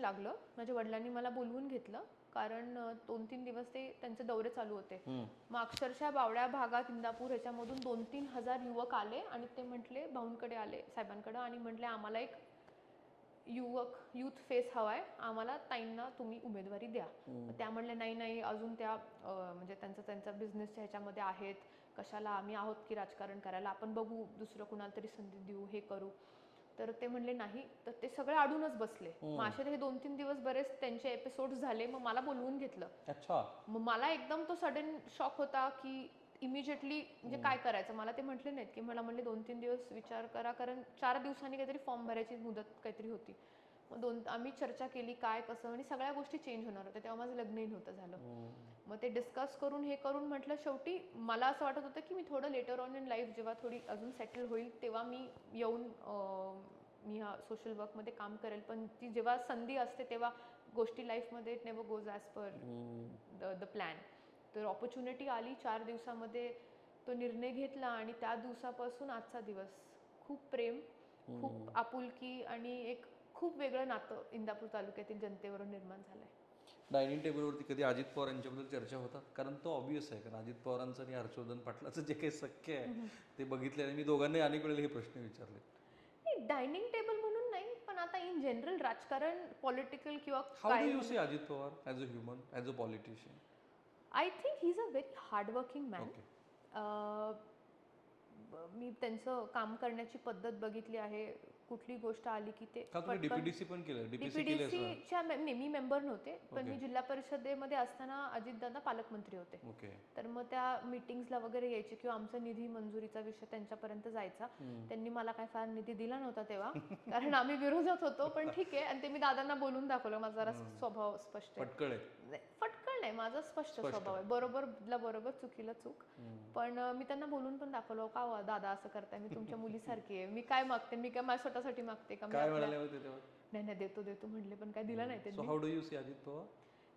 लागलं. माझ्या वडिलांनी मला बोलवून घेतलं. कारण दोन तीन दिवस ते त्यांचे दौरे चालू होते. मग अक्षरशः बावड्या भागात इंदापूर ह्याच्यामधून दोन तीन हजार युवक आले आणि ते म्हटले भाऊंकडे आले साहेबांकडे आणि म्हटले आम्हाला एक युवक युथ फेस हवाय. आम्हाला ताईंना तुम्ही उमेदवारी द्या. त्या म्हणले नाही नाही अजून त्या म्हणजे त्यांचं त्यांचा बिझनेसच्या ह्याच्यामध्ये आहेत. कशाला आम्ही आहोत की राजकारण करायला? आपण बघू दुसरं कुणाला तरी संधी देऊ हे करू. तर ते म्हणले नाही. तर ते सगळे अडूनच बसले. मग असे हे दोन तीन दिवस बरेच त्यांचे एपिसोड झाले मग मला बोलवून घेतलं. अच्छा. मग मला एकदम तो सडन शॉक होता की इमिजिएटली म्हणजे काय करायचं? मला ते म्हटले नाहीत की मला म्हणले दोन तीन दिवस विचार करा कारण चार दिवसांनी काहीतरी फॉर्म भरायची मुदत काहीतरी होती. दोन आम्ही चर्चा केली काय कसं आणि सगळ्या गोष्टी चेंज होणार होत्या. तेव्हा माझं लग्नही नव्हतं झालं. मग ते डिस्कस करून हे करून म्हटलं शेवटी मला असं वाटत होतं की मी थोडं लेटर ऑन इन लाईफ जेव्हा थोडी अजून सेटल होईल तेव्हा मी येऊन मी ह्या सोशल वर्कमध्ये काम करेल. पण ती जेव्हा संधी असते तेव्हा गोष्टी लाईफमध्ये it never goes as per the the plan तर ऑपॉर्च्युनिटी आली चार दिवसामध्ये. तो निर्णय घेतला आणि त्या दिवसापासून आजचा दिवस. खूप प्रेम खूप आपुलकी आणि एक खूप वेगळं नातं इंदापूर तालुक्यातील जनतेवरून निर्माण झालंय. डायनिंग टेबलवरती कधी अजित पवार यांच्याबद्दल चर्चा होतात कारण तो ऑब्वियस आहे कारण अजित पवारांचं आणि हर्षवर्धन पाटलाचं जे काही सख्य आहे ते बघितल्याने मी दोघांनी अनेक वेळेला हे प्रश्न विचारले. नाही डायनिंग टेबल म्हणून नाही पण आता इन जनरल राजकारण पॉलिटिकल किंवा how do you see Ajit Pawar as a human as a politician I think he is a very hardworking man. मी त्यांचं काम करण्याची पद्धत बघितली आहे. कुठली गोष्ट आली की ते डीपीडीसी पण केलं डीपीडीसीच्या मी मेंबर नव्हते पण मी जिल्हा परिषदेमध्ये असताना अजितदादा पालकमंत्री होते. तर मग त्या मीटिंग्सला वगैरे यायचे किंवा आमचा निधी मंजुरीचा विषय त्यांच्यापर्यंत जायचा. त्यांनी मला काय फार निधी दिला नव्हता तेव्हा कारण आम्ही विरोधात होतो पण ठीक आहे. आणि ते मी दादांना बोलून दाखवलं माझा जरा स्वभाव स्पष्ट आहे. पटकळ आहे. नाही, फटकळ नाही माझा स्पष्ट स्वभाव आहे. बरोबरला बरोबर चुकीला चूक. पण मी त्यांना बोलून पण दाखवलं का हो, दादा असं करताय? मी तुमच्या मुलीसारखी आहे. मी काय मागते? मी काय माझ्या स्वतःसाठी मागते का? नाही नाही देतो देतो म्हणले पण काय दिलं नाही so how do you see Ajit Pawar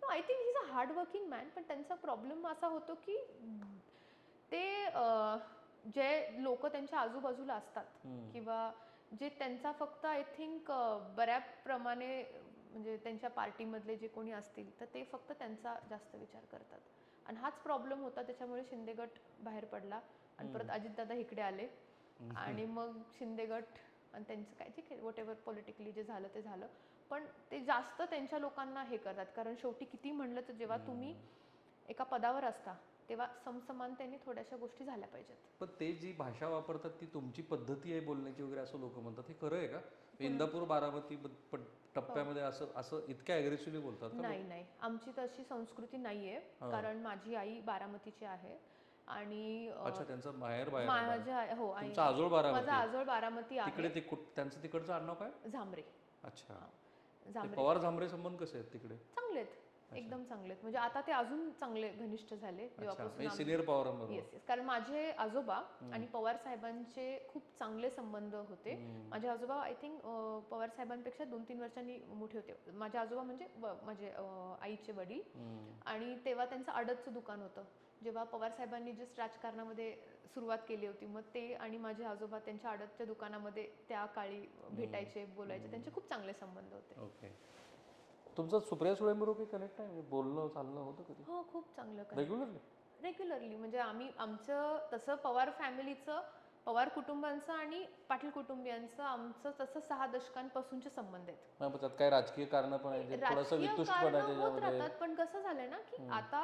no I think is a hard working man पण त्यांचा प्रॉब्लेम असा होतो की ते जे लोक त्यांच्या आजूबाजूला असतात किंवा जे त्यांचा फक्त आय थिंक बऱ्याप्रमाणे म्हणजे त्यांच्या पार्टीमधले जे कोणी असतील तर ते फक्त त्यांचा जास्त विचार करतात. आणि हाच प्रॉब्लेम होता त्याच्यामुळे शिंदे गट बाहेर पडला आणि परत अजितदादा इकडे आले. आणि मग शिंदे गट आणि त्यांचं काय ठीक आहे वॉट एव्हर पॉलिटिकली जे झालं ते झालं. पण ते जास्त त्यांच्या लोकांना हे करतात कारण शेवटी किती म्हणलं तर जेव्हा तुम्ही एका पदावर असता तेव्हा समसमानतेने थोड्याशा गोष्टी झाल्या पाहिजेत. पण ते जी भाषा वापरतात ती तुमची पद्धती आहे बोलण्याची वगैरे असं लोक म्हणतात. हे खरं आहे का? इंदापूर बारामती टप्प्यामध्ये असं असं इतक्या अग्रेसिव्हली बोलतात का नाही नाही. आमची तशी संस्कृती नाहीये. कारण माझी आई बारामतीची आहे आणि अच्छा त्यांचं माहेर बाहेर माझ्या हो आजोळ बारामती. माझा आजोळ बारामती आहे. तिकडे ते त्यांचं तिकडचं आडनाव काय? झांबरे. अच्छा. पवार झांबरे संबंध कसे आहेत तिकडे? चांगले आहेत. एकदम चांगले आहेत. म्हणजे आता ते अजून चांगले घनिष्ठ झाले जेव्हापासून सिनियर पवारांबरोबर येस येस कारण माझे आजोबा आणि पवार साहेबांचे खूप चांगले संबंध होते. माझे आजोबा आय थिंक पवार साहेबांपेक्षा दोन तीन वर्षांनी मोठे होते. माझे आजोबा म्हणजे माझे आईचे वडील. आणि तेव्हा त्यांचं अडतचं दुकान होतं. जेव्हा पवार साहेबांनी जस्ट राजकारणामध्ये सुरुवात केली होती मग ते आणि माझे आजोबा त्यांच्या अडतच्या दुकानामध्ये त्या काळी भेटायचे बोलायचे. त्यांचे खूप चांगले संबंध होते. ओके तुमचं सुप्रिया सुळेंबरोबर कनेक्ट आहे म्हणजे बोलणं चालणं होतं कधी? हो खूप चांगलं रेग्युलरली रेग्युलरली म्हणजे आम्ही आमचं तसं पवार फॅमिलीचं पवार कुटुंबांचं आणि पाटील कुटुंबियांचं आमचं तसं सहा दशकांपासूनचे संबंध आहेत. त्यात काय राजकीय कारण पण थोडंसं राजकीय कारणं होत त्याच्यामध्ये राहतात पण कसं झालंय ना की आता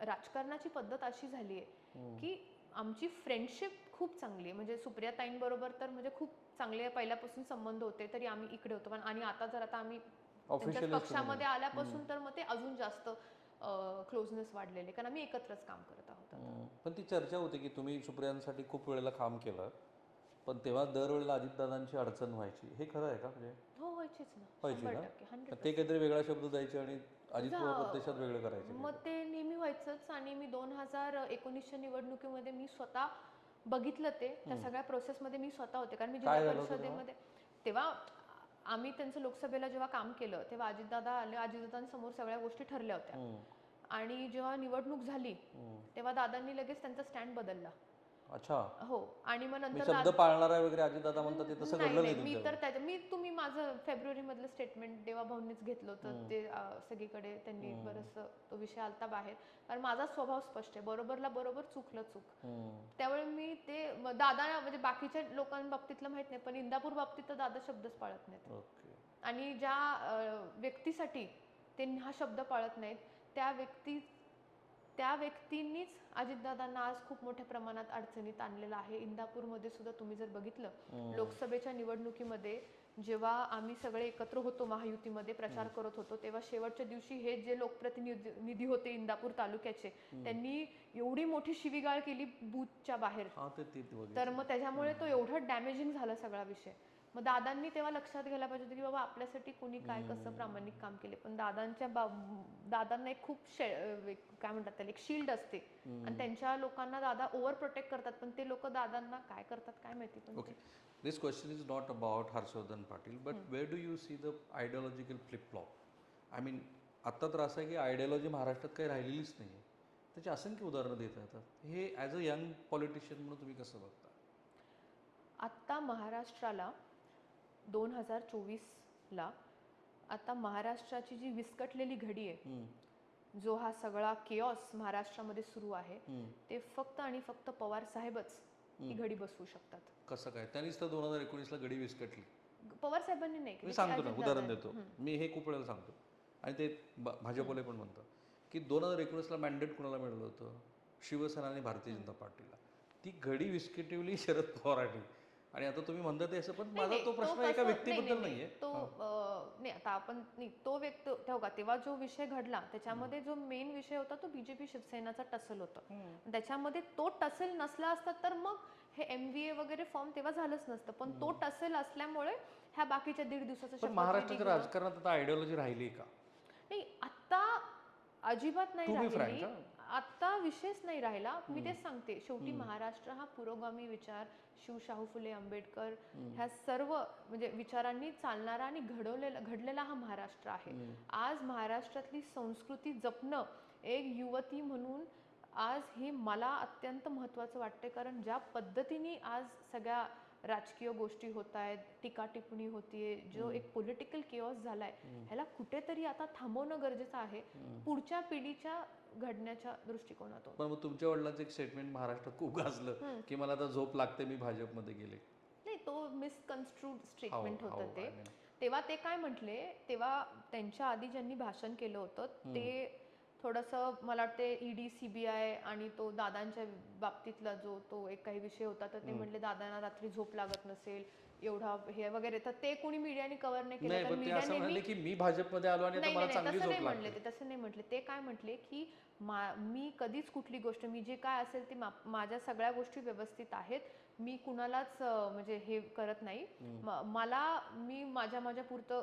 राजकारणाची पद्धत अशी झाली आहे की आमची फ्रेंडशिप खूप चांगली आहे. म्हणजे सुप्रिया ताईंबरोबर तर म्हणजे खूप चांगले पहिल्यापासून संबंध होते तरी आम्ही इकडे होतो. पण आणि आता जर आता आम्ही त्यांच्या पक्षामध्ये आल्यापासून तर मग ते अजून जास्त क्लोजनेस वाढलेले. कारण आम्ही एकत्रच काम करत आहोत. पण ती चर्चा होती की तुम्ही सुप्रियांसाठी खूप वेळेला काम केलं पण तेव्हा दरवेळेला अजितदादांची अडचण व्हायची. हे खरं आहे का? म्हणजे हो व्हायचीच ना. व्हायची ना? ते काहीतरी वेगळा शब्द द्यायचे आणि अजित पवार प्रत्यक्षात वेगळं करायचे. मग ते नेहमी व्हायचंच आणि मी दोन हजार एकोणीसच्या निवडणुकीमध्ये मी स्वतः बघितलं ते. त्या सगळ्या प्रोसेसमध्ये मी स्वतः होते. कारण मी जिल्हा परिषदेमध्ये तेव्हा आम्ही त्यांचं लोकसभेला जेव्हा काम केलं तेव्हा अजितदादा आले अजितदादांसमोर सगळ्या गोष्टी ठरल्या होत्या. आणि जेव्हा निवडणूक झाली तेव्हा दादांनी लगेच त्यांचा स्टँड बदलला. अच्छा. हो आणि मग नंतर शब्द पाळणार आहे वगैरे अजितदादा म्हणतात ते तसं घडलं नाही मी तर त्याच्या मी तुम्ही माझं फेब्रुवारी मधलं स्टेटमेंट देवा भाऊंनीच घेतलं होतं. ते सगळीकडे त्यांनी बरंच तो विषय आलता बाहेर. कारण माझा स्वभाव स्पष्ट आहे. बरोबरला बरोबर चुकलं चूक. त्यामुळे मी ते दादा म्हणजे बाकीच्या लोकांबाबतीतलं माहीत नाही पण इंदापूर बाबतीत तर दादा शब्दच पाळत नाहीत. आणि ज्या व्यक्तीसाठी ते हा शब्द पाळत नाहीत त्या व्यक्ती त्या व्यक्तींनीच अजितदादांना आज खूप मोठ्या प्रमाणात अडचणीत आणलेलं आहे. इंदापूरमध्ये सुद्धा तुम्ही जर बघितलं लोकसभेच्या निवडणुकीमध्ये जेव्हा आम्ही सगळे एकत्र होतो महायुतीमध्ये प्रचार करत होतो तेव्हा शेवटच्या दिवशी हे जे लोकप्रतिनिधी निधी होते इंदापूर तालुक्याचे त्यांनी एवढी मोठी शिवीगाळ केली बूथच्या बाहेर. तर मग त्याच्यामुळे तो एवढं डॅमेजिंग झाला सगळा विषय. मग दादांनी तेव्हा लक्षात घ्यायला पाहिजे होतं की बाबा आपल्यासाठी कोणी काय कसं प्रामाणिक काम केले. पण दादांच्या बा दादांना एक खूप शे- काय म्हणतात त्याला एक शिल्ड असते. आणि त्यांच्या लोकांना दादा ओव्हर प्रोटेक्ट करतात पण ते लोक दादांना काय करतात काय माहिती पण Okay. This question is not about Harshvardhan Patil, but where do you see the ideological flip-flop? I mean, आत्ता तर असं आहे की आयडियोलॉजी महाराष्ट्रात काही राहिलेलीच नाही आहे. त्याची असंख्य उदाहरणं देता येतात हे ॲज अ यंग पॉलिटिशियन म्हणून तुम्ही कसं बघता? आत्ता महाराष्ट्राला दोन हजार चोवीसला आता महाराष्ट्राची जी विस्कटलेली घडी आहे जो हा सगळा केऑस महाराष्ट्रामध्ये सुरू आहे ते फक्त आणि फक्त पवार साहेबच ही घडी बसवू शकतात. कसं काय? त्यांनीच तर दोन हजार एकोणीसला गडी विस्कटली. पवार साहेबांनी नाही मी सांगतो ना. उदाहरण देतो. मी हे खूप वेळेला सांगतो. आणि ते भाजपवाले पण म्हणतात की दोन हजार एकोणीसला मॅन्डेट कुणाला मिळालं होतं? शिवसेना आणि भारतीय जनता पार्टीला. ती घडी विस्कटिवली शरद पवारांनी. आणि आता तुम्ही म्हणता ते असं पण माझा तो प्रश्न एका व्यक्तीबद्दल नाही, नाहीये. तो नाही आता आपण नाही तो व्यक्ती ठेव का? तेव्हा जो विषय घडला त्याच्यामध्ये जो मेन विषय होता तो बीजेपी शिवसेनाचा टसल होता. त्याच्यामध्ये तो टसेल नसला असता तर मग हे एम बी ए वगैरे फॉर्म तेव्हा झालंच नसतं. पण तो टसेल असल्यामुळे ह्या बाकीच्या दीड दिवसाचा महाराष्ट्राच्या राजकारणात आता आयडियोलॉजी राहिली का? नाही आता अजिबात नाही राहिली. आता विषयच नाही राहिला. मी तेच सांगते. शेवटी महाराष्ट्र हा पुरोगामी विचार. शिव शाहू फुले आंबेडकर ह्या सर्व म्हणजे विचारांनी चालणारा आणि घडवलेला घडलेला हा महाराष्ट्र आहे. आज महाराष्ट्रातली संस्कृती जपणं एक युवती म्हणून आज हे मला अत्यंत महत्त्वाचं वाटते कारण ज्या पद्धतीने आज सगळ्या राजकीय गोष्टी होत आहेत टीका टिप्पणी होतीये जो एक पॉलिटिकल केऑस झालाय ह्याला कुठेतरी आता थांबवणं गरजेचं आहे. पुढच्या पिढीच्या घडण्याच्या दृष्टिकोनातून. पण मग तुमच्या वडिलांचं एक स्टेटमेंट महाराष्ट्रात खूप गाजलं की मला आता झोप लागते मी भाजपमध्ये गेले. नाही तो मिसकन्स्ट्रूड स्टेटमेंट हो, होतं ते. तेव्हा ते काय म्हटले तेव्हा त्यांच्या आधी ज्यांनी भाषण केलं होतं ते थोडंसं मला वाटते ईडी सीबीआय आणि तो दादांच्या बाबतीतला जो तो एक काही विषय होता तर ते म्हटले दादांना रात्री झोप लागत नसेल एवढा हे वगैरे. तर ते कोणी मीडियाने कव्हर नाही केलं. तर पण ते असं मीडियाने म्हणले की मी भाजपमध्ये आलो आणि आता नाही मला नाही चांगली नाही, तसं झोप नाही म्हणले लागते ते तसं नाही म्हटले. ते काय म्हटले की मा- मी कधीच कुठली गोष्ट मी जे काय असेल ते मा- माझ्या सगळ्या गोष्टी व्यवस्थित आहेत. मी कुणालाच अं, म्हणजे हे करत नाही. म- मला मी माझ्या माझ्या पुरतं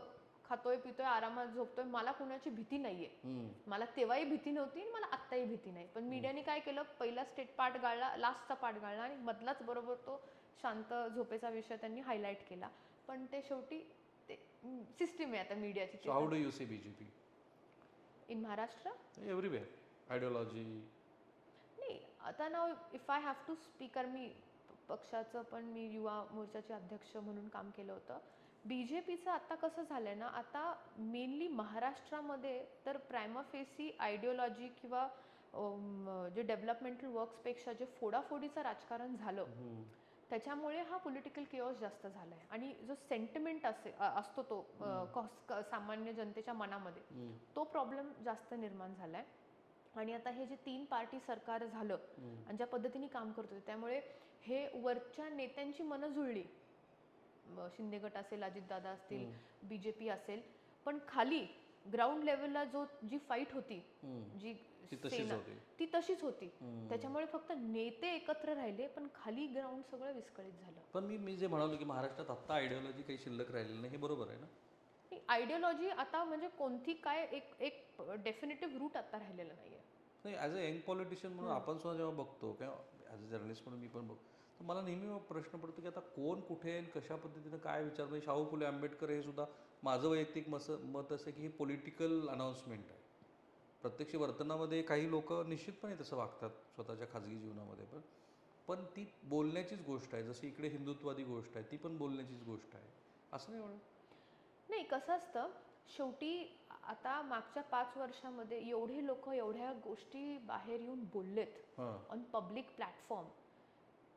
खातोय पितोय आरामात झोपतोय. मला कुणाची भीती नाहीये. हम्म. मला तेव्हाही भीती नव्हती आणि मला आत्ताही भीती नाही. पण मीडियाने काय केलं? पहिला स्टेट पार्ट गाळला लास्टचा पार्ट गाळला आणि मधलाच बरोबर तो शांत झोपेचा विषय त्यांनी हायलाईट केला. पण ते शेवटी ते सिस्टीम आहे आता मीडियाची how do you see BJP in Maharashtra everywhere ideology नाही आता ना if I have to speaker मी पक्षाचं पण मी युवा मोर्चाचे अध्यक्ष म्हणून काम केलं होतं. बी जे पीचं आता कसं झालंय ना आता मेनली महाराष्ट्रामध्ये तर प्रायमाफेसी आयडिओलॉजी किंवा जे डेव्हलपमेंटल वर्क्सपेक्षा जे फोडाफोडीचं राजकारण झालं त्याच्यामुळे हा पॉलिटिकल केओस जास्त झालाय. आणि जो सेंटिमेंट असे असतो तो सामान्य जनतेच्या मनामध्ये तो प्रॉब्लेम जास्त निर्माण झालाय. आणि आता हे जे तीन पार्टी सरकार झालं आणि ज्या पद्धतीने काम करतोय त्यामुळे हे वरच्या नेत्यांची मनं जुळली. शिंदे गट असेल अजितदादा असतील बीजेपी असेल. पण खाली ग्राउंड लेवलला जो जी फाईट होती जी ती तशीच सेना. होती. ती तशीच होती. त्याच्यामुळे फक्त नेते एकत्र राहिले पण खाली ग्राउंड सगळं विस्कळीत झालं. पण मी मी जे म्हणालो की महाराष्ट्रात आत्ता आयडियोलॉजी काही शिल्लक राहिलेली नाही हे बरोबर आहे ना? आयडिओलॉजी आता म्हणजे कोणती काय एक एक डेफिनेटिव्ह रूट आता राहिलेलं नाहीये. नाही ॲज अ यंग पॉलिटिशियन म्हणून आपण सुद्धा जेव्हा बघतो किंवा ॲज अ जर्नलिस्ट म्हणून मी पण बघतो तर मला नेहमी प्रश्न पडतो की आता कोण कुठे आणि कशा पद्धतीनं काय विचार म्हणजे शाहू फुले आंबेडकर हे सुद्धा माझं वैयक्तिक मस मत असं की हे पॉलिटिकल अनाऊन्समेंट आहे. प्रत्यक्ष वर्तनामध्ये काही लोक निश्चितपणे तसं वागतात स्वतःच्या खाजगी जीवनामध्ये पण. पण ती बोलण्याचीच गोष्ट आहे. जशी इकडे हिंदुत्वादी गोष्ट आहे ती पण बोलण्याचीच गोष्ट आहे. असं नाही म्हणत नाही कसं असतं शेवटी आता मागच्या पाच वर्षामध्ये एवढे लोक एवढ्या गोष्टी बाहेर येऊन बोललेत ऑन पब्लिक प्लॅटफॉर्म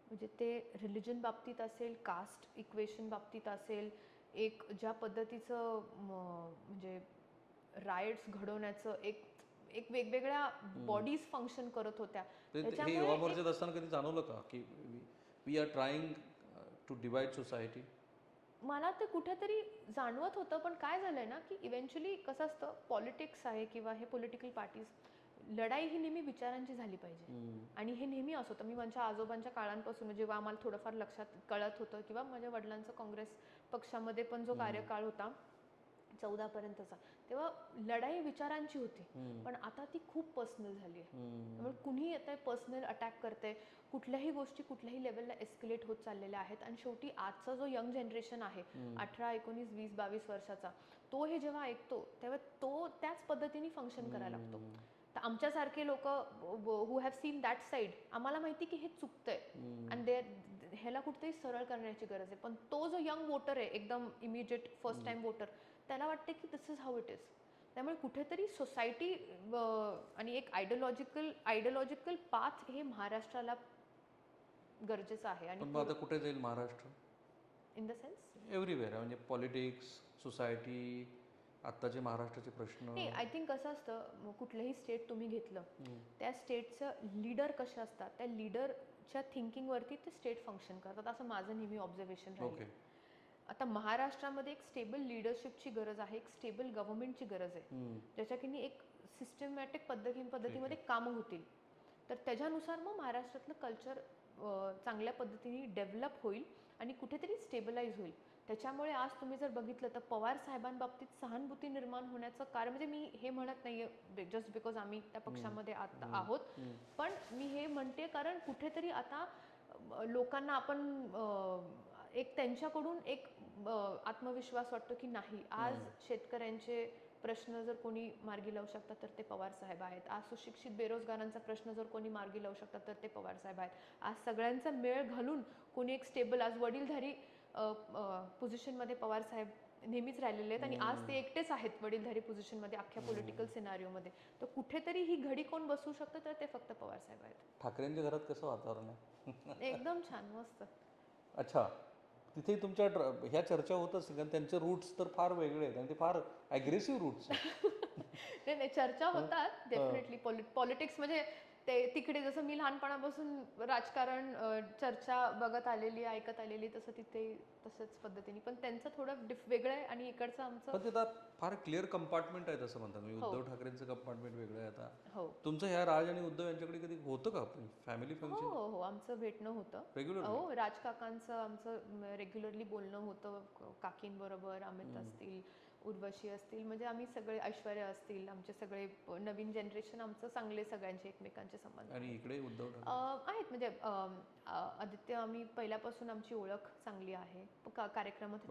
म्हणजे ते रिलिजन बाबतीत असेल कास्ट इक्वेशन बाबतीत असेल एक ज्या पद्धतीचं म्हणजे रायट्स घडवण्याचं एक एक वेगवेगळ्या बॉडीज फंक्शन करत होत्या. हे युवा मोर्चात असताना कधी जाणवलं का की we are trying to divide society मला ते कुठेतरी जाणवत होतं पण काय झालंय ना की इव्हेंच्युअली कसं असतं पॉलिटिक्स आहे किंवा हे पॉलिटिकल पार्टीज लढाई ही नेहमी विचारांची झाली पाहिजे. आणि हे नेहमी असं होतं. मी माझ्या आजोबांच्या काळांपासून जेव्हा आम्हाला थोडंफार लक्षात कळत होतं किंवा माझ्या वडिलांचं काँग्रेस पक्षामध्ये पण जो कार्यकाळ होता चौदा पर्यंतचा. तेव्हा लढाई विचारांची होती पण आता ती खूप पर्सनल झाली आहे. त्यामुळे कुणीही येतंय पर्सनल अटॅक करते कुठल्याही गोष्टी कुठल्याही लेवलला एस्केलेट होत चाललेल्या आहेत. आणि शेवटी आजचा जो यंग जनरेशन आहे अठरा एकोणीस वीस बावीस वर्षाचा तो हे जेव्हा ऐकतो तेव्हा तो त्याच पद्धतीने फंक्शन करायला लागतो. तर आमच्यासारखे लोक who have seen that side आम्हाला माहिती की हे चुकतंय. आणि दे ह्याला कुठेतरी सरळ करण्याची गरज आहे. पण तो जो यंग वोटर आहे एकदम इमिजिएट फर्स्ट टाइम वोटर त्याला वाटते की this is how it is त्यामुळे कुठेतरी सोसायटी आणि एक आयडिओलॉजिकल आयडिओलॉजिकल पाथ हे महाराष्ट्राला गरजेचं आहे. आणि मग आता कुठे जाईल Maharashtra? In the sense everywhere म्हणजे पॉलिटिक्स सोसायटी आत्ताचे महाराष्ट्राचे प्रश्न. नाही आय थिंक कसं असतं कुठलंही स्टेट तुम्ही घेतलं त्या स्टेटचं लीडर कसे असतात त्या लीडरच्या थिंकिंगवरती ते स्टेट फंक्शन करतात. असं माझं नेहमी ऑब्झर्वेशन राहील. ओके आता महाराष्ट्रामध्ये एक स्टेबल लिडरशिपची गरज आहे एक स्टेबल गव्हर्नमेंटची गरज आहे. ज्याच्याकडे एक सिस्टमॅटिक पद्धती पद्धतीमध्ये कामं होतील. तर त्याच्यानुसार मग महाराष्ट्रातलं कल्चर चांगल्या पद्धतीने डेव्हलप होईल आणि कुठेतरी स्टेबलाइज होईल. त्याच्यामुळे आज तुम्ही जर बघितलं तर पवार साहेबांबाबतीत सहानुभूती निर्माण होण्याचं कारण म्हणजे मी हे म्हणत नाहीये जस्ट बिकॉज आम्ही त्या पक्षामध्ये आता आहोत. पण मी हे म्हणते कारण कुठेतरी आता लोकांना आपण एक त्यांच्याकडून एक आत्मविश्वास वाटतो की नाही? आज शेतकऱ्यांचे प्रश्न जर कोणी मार्गी लावू शकतात तर ते पवार साहेब आहेत. आज सुशिक्षित बेरोजगारांचा प्रश्न जर कोणी मार्गी लावू शकतात तर ते पवार साहेब आहेत. आज सगळ्यांचा मेळ घालून कोणी एक स्टेबल आज वडीलधारी पोझिशनमध्ये पवार साहेब नेहमीच राहिलेले आहेत आणि आज ते एकटेच आहेत वडीलधारी पोझिशनमध्ये अख्ख्या पॉलिटिकल सिनारिओमध्ये तर कुठेतरी ही घडी कोण बसवू शकतं तर ते फक्त पवार साहेब आहेत. ठाकरेंच्या घरात कसं वातावरण आहे? एकदम छान मस्त. अच्छा. तिथे तुमच्या ह्या चर्चा होत असतील कारण त्यांचे रूट्स तर फार वेगळे आहेत आणि ते फार ॲग्रेसिव्ह रूट्स आहेत. नाही नाही चर्चा होतात डेफिनेटली पॉलिटिक्स म्हणजे ते तिकडे जसं मी लहानपणापासून राजकारण चर्चा बघत आलेली ऐकत आलेली तसं तिथे तसंच पद्धतीने. पण त्यांचं थोडं डिफ वेगळं आहे आणि इकडचं आमचं पण ते आता फार क्लिअर कंपार्टमेंट आहे असं म्हणतात म्हणजे हो. उद्धव ठाकरेंचं कंपार्टमेंट वेगळं आहे आता. हो. तुमचं ह्या राज आणि उद्धव यांच्याकडे कधी होतं का? फॅमिली हो फंक्शन हो हो आमचं भेटणं होतं. रेग्युलर हो राज काकांचं आमचं रेग्युलरली बोलणं होतं. काकींबरोबर अमित असतील उर्वशी असतील म्हणजे आम्ही सगळे ऐश्वर्या असतील आमचे सगळे नवीन जनरेशन आमचं चांगले सगळ्यांचे एकमेकांचे संबंध. आणि इकडे उद्धव आहेत म्हणजे आदित्य आम्ही पहिल्यापासून आमची ओळख चांगली आहे. कार्यक्रमात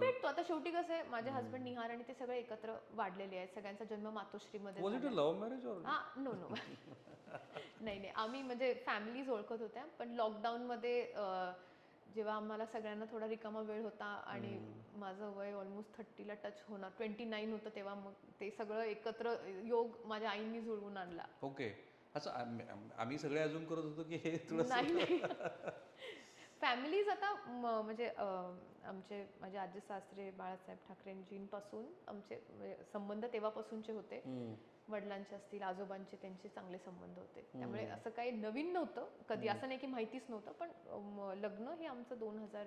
भेटतो. आता शेवटी कसं आहे माझे हस्बंड निहार आणि ते सगळे एकत्र वाढलेले आहेत. सगळ्यांचा जन्म मातोश्रीमध्ये. लव्ह मॅरेज हा नो नो नाही नाही. आम्ही म्हणजे फॅमिलीज ओळखत होत्या पण लॉकडाऊनमध्ये जेव्हा आम्हाला सगळ्यांना थोडा रिकामा वेळ होता आणि माझं वय ऑलमोस्ट थर्टीला टच होणार ट्वेंटी नाईन होतं तेव्हा मग ते सगळं एकत्र योग माझ्या आईंनी जुळवून आणला. ओके. असं आम्ही सगळे अजून करत होतो की हे थोडं नाही नाही. फॅमिलीज आता म्हणजे आमचे माझे आजी सासरे बाळासाहेब ठाकरेंजींपासून आमचे म्हणजे संबंध तेव्हापासूनचे होते. वडिलांचे असतील आजोबांचे त्यांचे चांगले संबंध होते. त्यामुळे असं काही नवीन नव्हतं. कधी असं नाही की माहितीच नव्हतं पण लग्न हे आमचं दोन हजार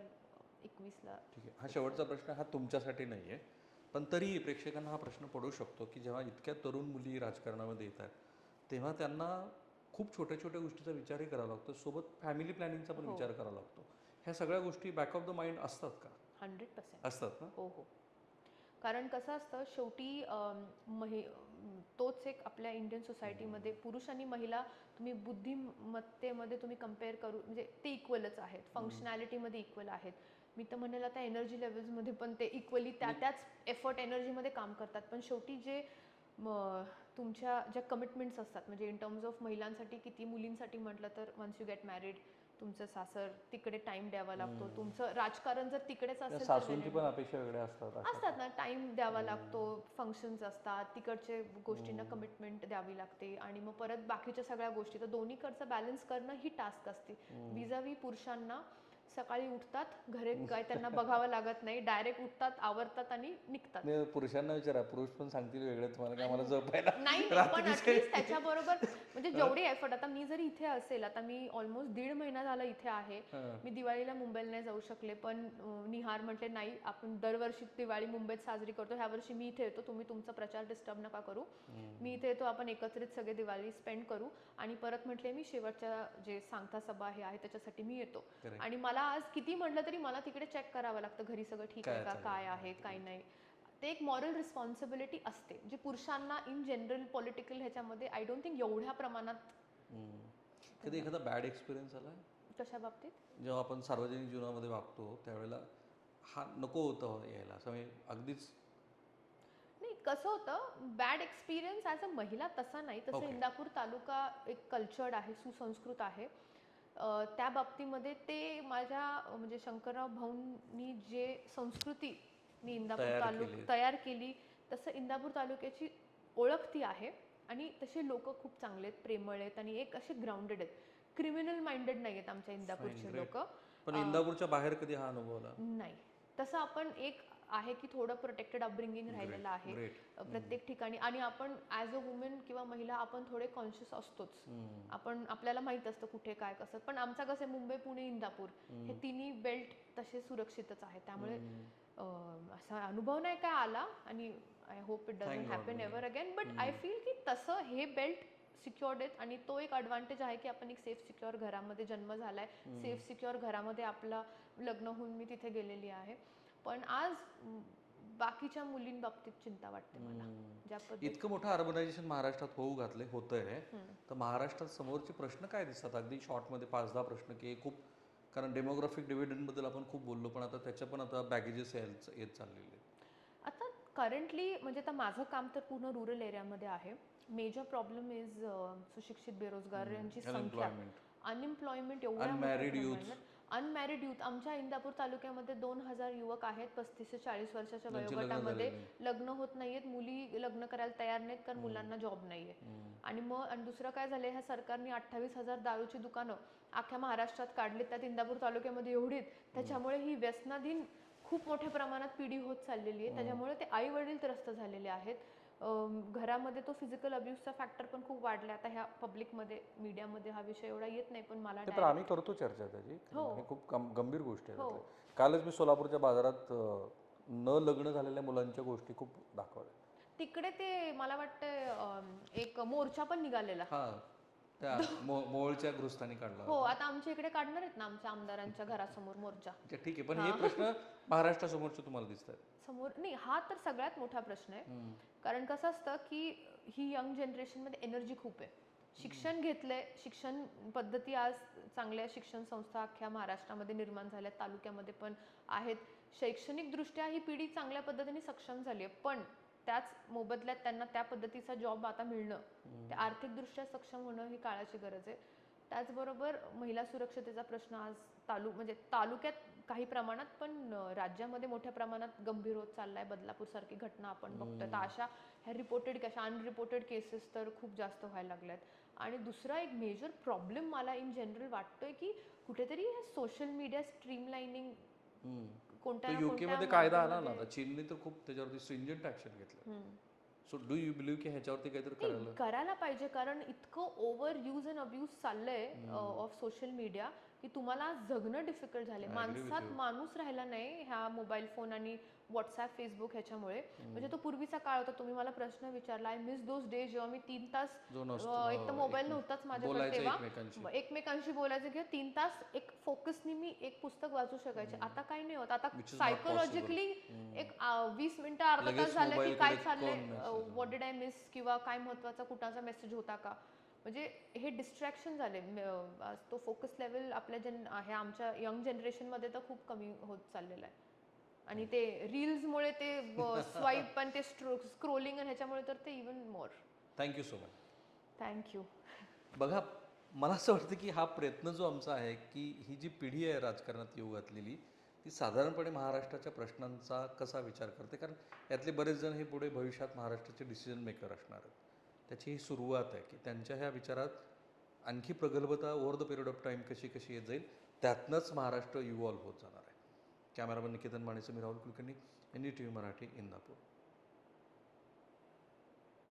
एकवीसला ठीक आहे. हा शेवटचा प्रश्न हा तुमच्यासाठी नाही आहे पण तरीही प्रेक्षकांना हा प्रश्न पडू शकतो की जेव्हा इतक्या तरुण मुली राजकारणामध्ये येतात तेव्हा त्यांना खूप छोट्या छोट्या गोष्टीचा विचारही करावा लागतो. सोबत फॅमिली प्लॅनिंगचा पण हो. विचार करावा लागतो. ह्या सगळ्या गोष्टी बॅक ऑफ द माइंड असतात का? हंड्रेड पर्सेंट असतात ना? हो हो. कारण कसं असतं शेवटी महि तोच एक आपल्या इंडियन सोसायटीमध्ये पुरुष आणि महिला तुम्ही बुद्धिमत्तेमध्ये तुम्ही कंपेअर करू म्हणजे ते इक्वलच आहेत. फंक्शनॅलिटीमध्ये इक्वल आहेत. मी तर म्हणेल आता एनर्जी लेवल्समध्ये पण ते इक्वली त्या त्याच एफर्ट एनर्जीमध्ये काम करतात. पण शेवटी जे तुमच्या ज्या कमिटमेंट्स असतात म्हणजे इन टर्म्स ऑफ महिलांसाठी किती मुलींसाठी म्हटलं तर वन्स यू गेट मॅरिड तुमचं सासर तिकडे टाइम द्यावा लागतो. तुमचं राजकारण जर तिकडेच असेल तर सासूंची. पण अपेक्षा वेगळ्या असतात. असतात ना टाइम द्यावा लागतो फंक्शन्स असतात तिकडचे गोष्टींना कमिटमेंट द्यावी लागते आणि मग परत बाकीच्या सगळ्या गोष्टी. तर दोन्हीकडचं बॅलन्स करणं ही टास्क असते. विजावी पुरुषांना सकाळी उठतात घरी काय त्यांना बघावं लागत नाही डायरेक्ट उठतात आवरतात आणि निघतात. नाही, पुरुषांना विचारा पुरुष पण सांगतील वेगळे तुम्हाला की आम्हाला जपायला नाही नाही, पण ऍटलीस्ट त्याच्याबरोबर म्हणजे जेवढी एफर्ट आता मी जरी इथे असेल आता मी ऑलमोस्ट दीड महिना झाला इथे आहे. मी दिवाळीला मुंबईला नाही जाऊ शकले पण अं, निहार म्हटले नाही आपण दरवर्षी दिवाळी मुंबईत साजरी करतो ह्या वर्षी मी इथे येतो तुम्ही तुमचा प्रचार डिस्टर्ब नका करू. मी इथे येतो आपण एकत्रित सगळे दिवाळी स्पेंड करू. आणि परत म्हटले मी शेवटच्या जे सांगता सभा हे आहे त्याच्यासाठी मी येतो. आणि मला आज किती म्हटलं तरी मला तिकडे चेक करावं लागतं घरी सगळं ठीक आहे का? काय आहे काय नाही ते एक मॉरल रिस्पॉन्सिबिलिटी असते जे पुरुषांना इन जनरल पॉलिटिकल ह्याच्यामध्ये आय डोंट थिंक एवढ्या प्रमाणात. कधी एखादा बॅड एक्सपिरियन्स आला कशा बाबतीत जेव्हा आपण सार्वजनिक जीवनामध्ये वागतो त्यावेळेला हा नको होतं यायला असं म्हणजे अगदीच नाही कसं होतं बॅड एक्सपिरियन्स ॲज अ महिला तसा नाही तसं. इंदापूर तालुका एक कल्चर्ड आहे सुसंस्कृत आहे त्या बाबतीमध्ये ते माझ्या म्हणजे शंकरराव भाऊंनी जे संस्कृती मी इंदापूर तयार तालुक. तयार केली तसं इंदापूर तालुक्याची ओळख ती आहे आणि तसे लोक खूप चांगले आहेत प्रेमळ आहेत आणि एक असे ग्राउंडेड आहेत क्रिमिनल माइंडेड नाही आहेत आमच्या इंदापूरचे. लोक पण इंदापूरच्या बाहेर कधी हा अनुभव आला नाही तसं आपण एक आहे की थोडं प्रोटेक्टेड अपब्रिंगिंग राहिलेलं आहे. प्रत्येक ठिकाणी आणि आपण ॲज अ वुमेन किंवा महिला आपण थोडे कॉन्शियस असतोच. आपण आपल्याला माहीत असतं कुठे काय कसं. पण आमचा कसं मुंबई पुणे इंदापूर हे तिन्ही बेल्ट तसे सुरक्षितच आहे त्यामुळे असा अनुभव नाही काय आला आणि I hope it doesn't happen. Ever again but I feel की तसं हे बेल्ट सिक्युअर्ड आहेत आणि तो एक ॲडव्हान्टेज आहे की आपण एक सेफ सिक्युअर घरामध्ये जन्म झालाय. सेफ सिक्युअर घरामध्ये आपलं लग्न होऊन मी तिथे गेलेली आहे. पण आज बाकीच्या मुलींबाबतीत चिंता वाटते मला. ज्या इतकं मोठं अर्बनायझेशन महाराष्ट्रात होऊ घातले होतंय तर महाराष्ट्रात समोरचे प्रश्न काय दिसतात? अगदी शॉर्टमध्ये पाच दहा प्रश्न की खूप कारण डेमोग्राफिकबद्दल आपण खूप बोललो पण आता त्याच्या पण आता बॅगेजेस येत चाललेले. आता करंटली म्हणजे आता माझं काम तर पूर्ण रुरल एरियामध्ये आहे. मेजर प्रॉब्लेम इज सुशिक्षित बेरोजगार यांची संख्या. अनएम्प्लॉयमेंट एवढ्या. अनमॅरिड युथ आमच्या इंदापूर तालुक्यामध्ये दोन हजार युवक आहेत पस्तीस ते चाळीस वर्षाच्या वयोगटामध्ये लग्न होत नाहीयेत मुली लग्न करायला तयार नाहीत कारण मुलांना जॉब नाहीये. आणि मग आणि दुसरं काय झालंय ह्या सरकारने अठ्ठावीस हजार दारूची दुकानं अख्ख्या महाराष्ट्रात काढली त्यात इंदापूर तालुक्यामध्ये एवढीत. त्याच्यामुळे ही व्यसनाधीन खूप मोठ्या प्रमाणात पिढी होत चाललेली आहे. त्याच्यामुळे ते आई वडील त्रस्त झालेले आहेत. घरामध्ये तो फिजिकल अब्युजचा फॅक्टर पण खूप वाढला आता ह्या पब्लिकमध्ये मीडियामध्ये हा विषय एवढा येत नाही पण मला ते तर आम्ही करतो चर्चा त्याची. हो. खूप गं- गंभीर गोष्टी आहेत हो. कालच मी सोलापूरच्या बाजारात अं, न लग्न झालेल्या मुलांच्या गोष्टी खूप दाखवल्या. तिकडे ते मला वाटतं एक मोर्चा पण निघालेला. हा. त्या मो- मोहोळच्या गृहस्थानी काढला हो आता आमच्या इकडे काढणार आहेत ना आमच्या आमदारांच्या घरासमोर मोर्चा. अच्छा, ठीक आहे. पण हे प्रश्न महाराष्ट्रासमोरचे तुम्हाला दिसत आहेत समोर नाही हा तर सगळ्यात मोठा प्रश्न आहे. कारण कसं असतं की ही यंग जनरेशनमध्ये एनर्जी खूप आहे. शिक्षण घेतलंय शिक्षण पद्धती आज चांगल्या शिक्षण संस्था अख्ख्या महाराष्ट्रामध्ये निर्माण झाल्या तालुक्यामध्ये पण आहेत. शैक्षणिकदृष्ट्या ही पिढी चांगल्या पद्धतीने सक्षम झाली आहे. पण त्याच मोबदल्यात त्यांना त्या पद्धतीचा जॉब आता मिळणं. ते आर्थिकदृष्ट्या सक्षम होणं ही काळाची गरज आहे. त्याचबरोबर महिला सुरक्षतेचा प्रश्न आज तालु म्हणजे तालुक्यात काही प्रमाणात पण राज्यामध्ये मोठ्या प्रमाणात गंभीर होत चाललाय. बदलापूर सारखी घटना आपण बघतोय. तर अशा ह्या रिपोर्टेड अशा अनरिपोर्टेड केसेस तर खूप जास्त व्हायला लागल्यात. आणि दुसरा एक मेजर प्रॉब्लेम मला इन जनरल वाटतोय की कुठेतरी सोशल मीडिया स्ट्रीमलाइनिंग कोणत्या युके मध्ये कायदा आला ना आता चीनने तर खूप त्याच्यावरती स्ट्रिंजंट ऍक्शन घेतलं. सो डू यू बिलीव्ह की ह्याच्यावरती काहीतरी करायला? करायला पाहिजे कारण इतकं ओव्हर यूज अँड अब्यूज चाललंय ऑफ सोशल मीडिया की तुम्हाला जगणं डिफिकल्ट झाले माणसात. माणूस राहिला नाही ह्या मोबाईल फोन आणि व्हॉट्सअप फेसबुक ह्याच्यामुळे. म्हणजे तो पूर्वीचा काळ होता. तुम्ही मला प्रश्न विचारला आय मिस दोज डेज जेव्हा मी तीन तास एक तर हो, मोबाईल एकमेक- नव्हताच माझ्याकडे तेव्हा. एकमेकांशी. बोलायचं किंवा तीन तास एक फोकसनी मी एक पुस्तक वाचू शकायचे. आता काही नाही होत. आता सायकोलॉजिकली एक वीस मिनिटं अर्धा तास झालं की काय चाललंय? व्हॉट डिड आय मिस किंवा काय महत्त्वाचा कुणाचा मेसेज होता का? म्हणजे हे डिस्ट्रॅक्शन झाले. तो फोकस लेवल आपल्या जन आहे आमच्या यंग जनरेशनमध्ये तर खूप कमी होत चाललेला आहे. आणि ते रील्समुळे ते स्वाईप आणि ते स्क्रोलिंग आणि ह्याच्यामुळे तर ते even more thank you so much thank you बघा मला असं वाटतं की हा प्रयत्न जो आमचा आहे की ही जी पिढी आहे राजकारणात येऊ घातलेली ती साधारणपणे महाराष्ट्राच्या प्रश्नांचा कसा विचार करते? कारण यातले बरेच जण हे पुढे भविष्यात महाराष्ट्राचे डिसिजन मेकर असणार आहेत. त्याची ही सुरुवात आहे की त्यांच्या ह्या विचारात आणखी प्रगल्भता over the period of time कशी कशी येत जाईल त्यातनंच महाराष्ट्र इव्हॉल्व्ह होत जाणार आहे. कॅमेरामन निकेतन माणेचं मी Rahul Kulkarni N D T V Marathi Indapur.